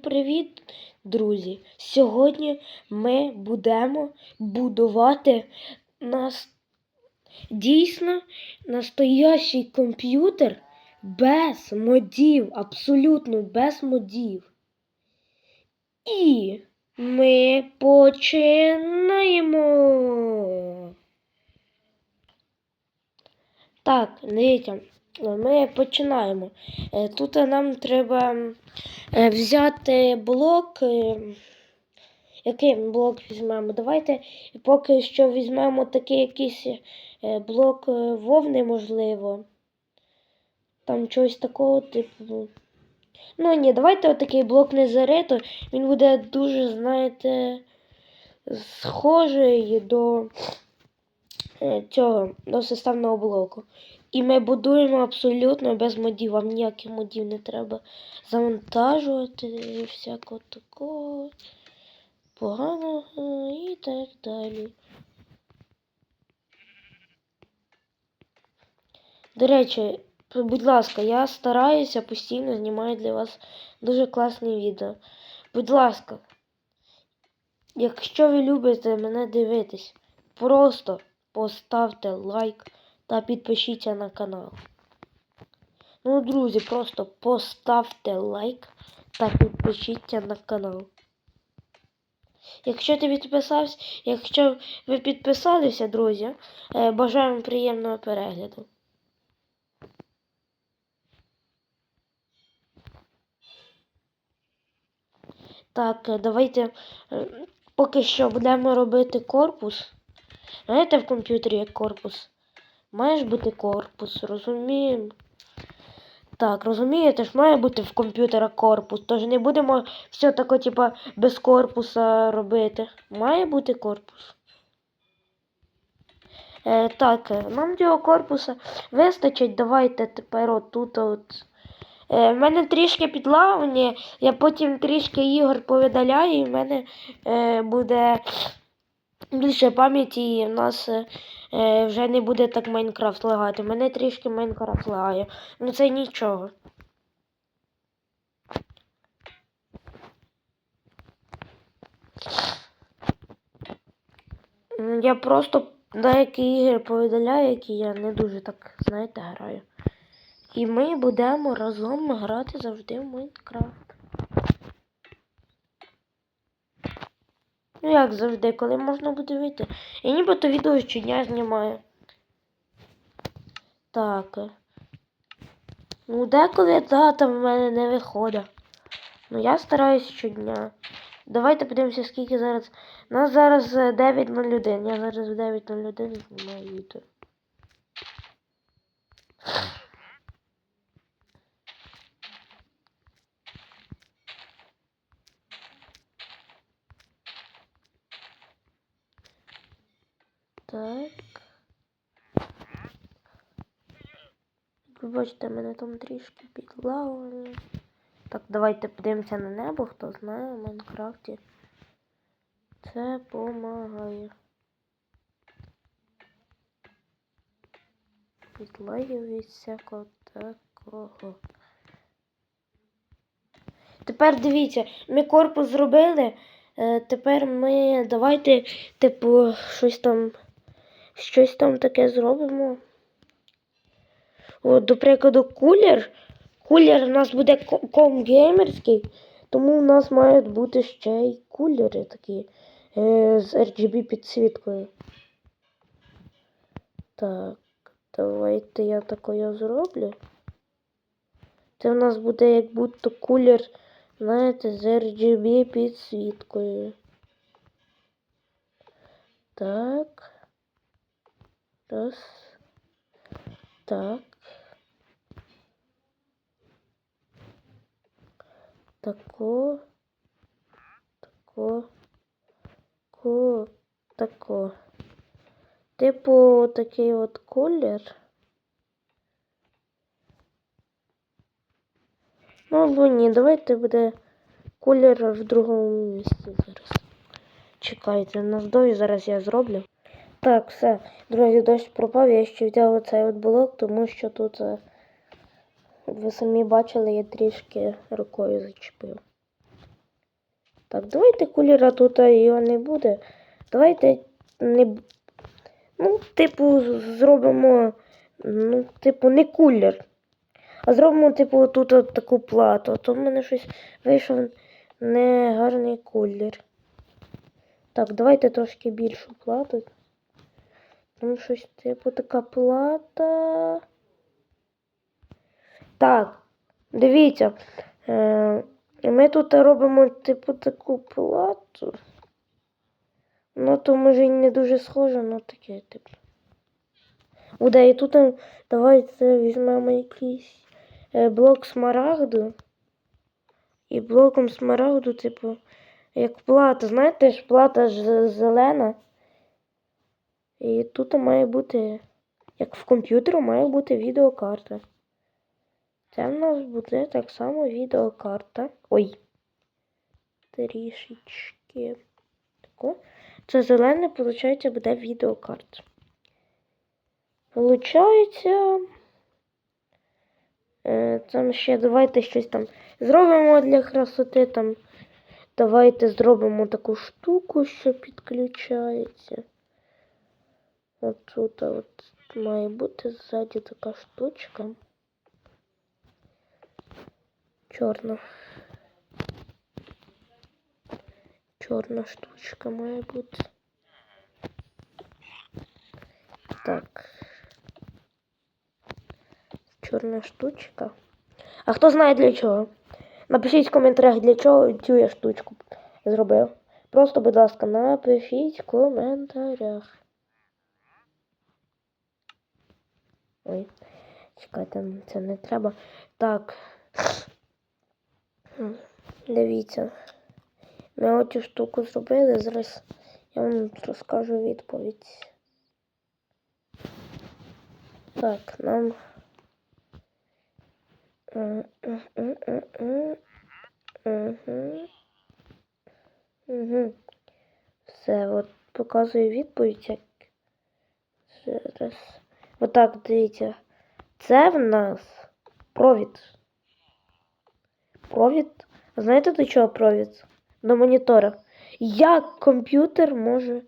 привіт, друзі! Сьогодні ми будемо будувати нас дійсно настоящий комп'ютер без модів, абсолютно без модів. І ми починаємо. Так, дивіться, ми починаємо. Е, Тут нам треба е, взяти блок. е, Який блок візьмемо? Давайте поки що візьмемо такий якийсь блок вовни, можливо. Там чогось такого типу. Ну ні, давайте отакий блок незарито. Він буде дуже, знаєте, схожий до цього, до системного блоку. І ми будуємо абсолютно без модів. Вам ніяких модів не треба завантажувати і всякого такого поганого і так далі. До речі, будь ласка, я стараюся постійно знімаю для вас дуже класні відео. Будь ласка, якщо ви любите мене дивитись, просто поставте лайк та підпишіться на канал. Ну, друзі, просто поставте лайк та підпишіться на канал. Якщо ти підписався, якщо ви підписалися, друзі, е, бажаю вам приємного перегляду. Так, е, давайте е, поки що будемо робити корпус. Знаєте, в комп'ютері як корпус. Має ж бути корпус, розуміємо. Так, розумієте ж, має бути в комп'ютера корпус. Тож не будемо все таке, типа, без корпуса робити. Має бути корпус. Е, так, е, нам цього корпуса вистачить. Давайте тепер отут от. Е, в мене трішки підлагування, я потім трішки ігор повидаляю, і в мене е, буде більше пам'яті, і в нас е, вже не буде так Майнкрафт лагати. Мене трішки Майнкрафт лагає. Ну це нічого. Я просто деякі ігри повидаляю, які я не дуже так, знаєте, граю. І ми будемо разом грати завжди в Майнкрафт. Ну як завжди, коли можна буде вийти. Я нібито відео щодня знімаю. Так. Ну, деколи да, там в мене не виходить. Ну я стараюсь щодня. Давайте подивимося, скільки зараз. У нас зараз е, 9.01. Я зараз в 9.01 знімаю відео. Так. Ви бачите, мене там трішки підлагало. Так, давайте подивимося на небо, хто знає в Майнкрафті. Це помагає. Від від всякого такого. Тепер дивіться, ми корпус зробили. Е, тепер ми давайте, типу, щось там, щось там таке зробимо. От, до прикладу, кулер. Кулер у нас буде ко- ком геймерський, тому у нас мають бути ще й кулери такі е, з RGB підсвіткою. Так, давайте я такое зроблю. Це у нас буде як будто кулер, знаєте, з RGB підсвіткою. Так. Раз. Так. Тако. Тако. Ко. Тако. Типу такий от колір. Ну або ні, давайте буде колір в другому місці зараз. Чекайте, на здові зараз я зроблю. Так, все, друзі, дощ пропав, я ще взяв оцей от блок, тому що тут, е, ви самі бачили, я трішки рукою зачепив. Так, давайте кулера тут його не буде. Давайте не. Ну, типу, зробимо. Ну, типу, не кулер. А зробимо, типу, тут от таку плату. То в мене щось вийшов негарний кулер. Так, давайте трошки більшу плату. Там щось, типу, така плата. Так, дивіться. Е, ми тут робимо, типу, таку плату. Ну, то може і не дуже схоже, ну таке, типу. Буде, і тут давайте візьмемо якийсь е, блок смарагду. І блоком смарагду, типу, як плата. Знаєте ж, плата ж зелена. І тут має бути, як в комп'ютеру, має бути відеокарта. Це в нас буде так само відеокарта. Ой. Трішечки. Тако. Це зелене, виходить, буде відеокарта. Получається. Е, там ще давайте щось там зробимо для красоти. Там. Давайте зробимо таку штуку, що підключається. От тут от має бути ззаді така штучка. Чорна. Чорна штучка має бути. Так. Чорна штучка. А хто знає для чого? Напишіть в коментарях, для чого цю я штучку зробив. Просто, будь ласка, напишіть в коментарях. Ой, чекайте, це не треба. Так. Дивіться. Ми оцю штуку зробили. Зараз я вам розкажу відповідь. Так, нам. Все, от показую відповідь. Як... Зараз. Отак, дивіться. Це в нас провід. Провід. Знаєте до чого провід? До монітора. Як комп'ютер може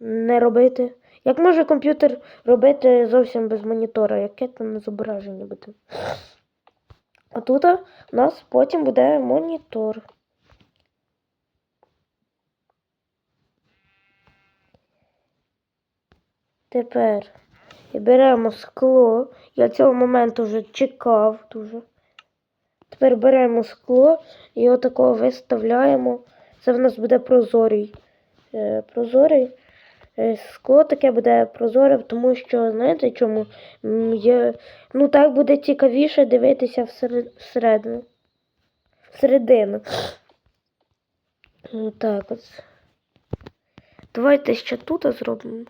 не робити? Як може комп'ютер робити зовсім без монітора? Яке там зображення буде? А тут у нас потім буде монітор. Тепер беремо скло. Я цього моменту вже чекав дуже. Тепер беремо скло і отакого виставляємо. Це в нас буде прозорий. Е, прозорий. Е, Скло таке буде прозоре, тому що, знаєте чому? Є... Ну так буде цікавіше дивитися всередину. Всередину. М, Так от. Давайте ще тут зробимо.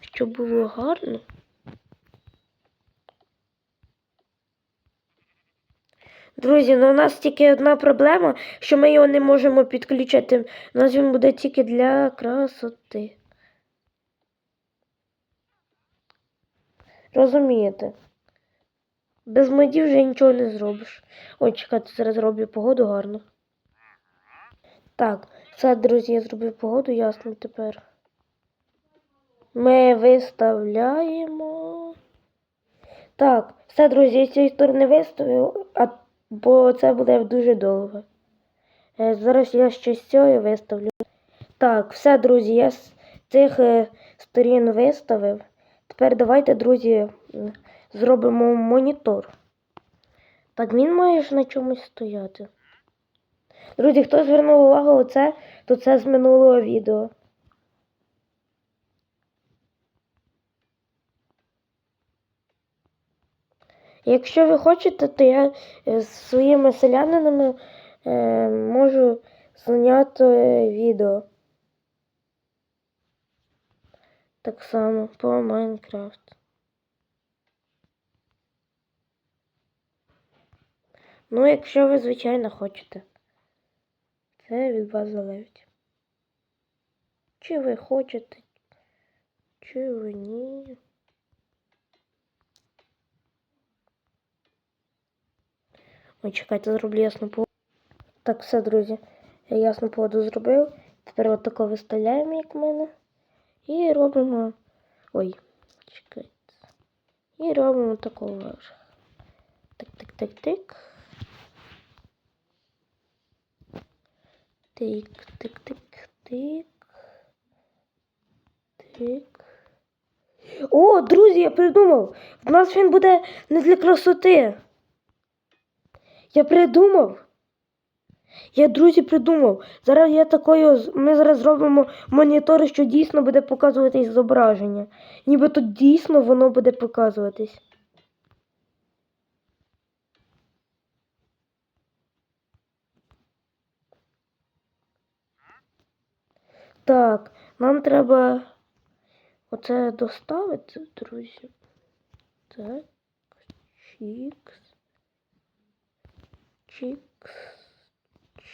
Щоб було гарно. Друзі, ну у нас тільки одна проблема, що ми його не можемо підключити. У нас він буде тільки для красоти. Розумієте? Без модів вже нічого не зробиш. Ой, чекайте, зараз зроблю погоду гарно. Так, все, друзі, я зробив погоду, ясно тепер. Ми виставляємо. Так, все, друзі, з цієї сторони виставив, а, бо це буде дуже довго. Е, зараз я ще з цієї виставлю. Так, все, друзі, я з цих е, сторін виставив. Тепер давайте, друзі, зробимо монітор. Так, він має ж на чомусь стояти. Друзі, хто звернув увагу оце, то це з минулого відео. Якщо ви хочете, то я е, з своїми селянинами е, можу зняти е, відео. Так само по Майнкрафт. Ну, якщо ви, звичайно, хочете. Це від вас залежить. Чи ви хочете, чи ви ні. Ой, чекайте, зроблю ясно по. Так, все, друзі. Я ясно поводу зробив. Тепер отако виставляємо, як в мене. І робимо. Ой, чекайте. І робимо такого ж. Так, так, так, так. Тик, тик, тик, тик. Тик. О, друзі, я придумав! В нас він буде не для красоти. Я придумав. Я, друзі, придумав. Зараз я такою. Ми зараз зробимо монітор, що дійсно буде показуватись зображення. Ніби тут дійсно воно буде показуватись. Так, нам треба оце доставити, друзі. Так. Чікс. Чікс.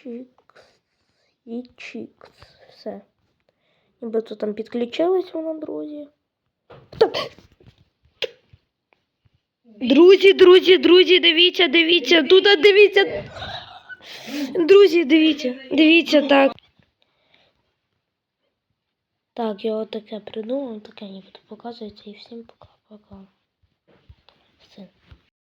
Чікс. І чікс. Все. Ніби тут там підключилось воно, друзі. Так. Друзі, друзі, друзі, дивіться, дивіться, тут дивіться. Друзі, дивіться, дивіться так. Так, я отаке придумав, таке ніби показується і всім пока-пока.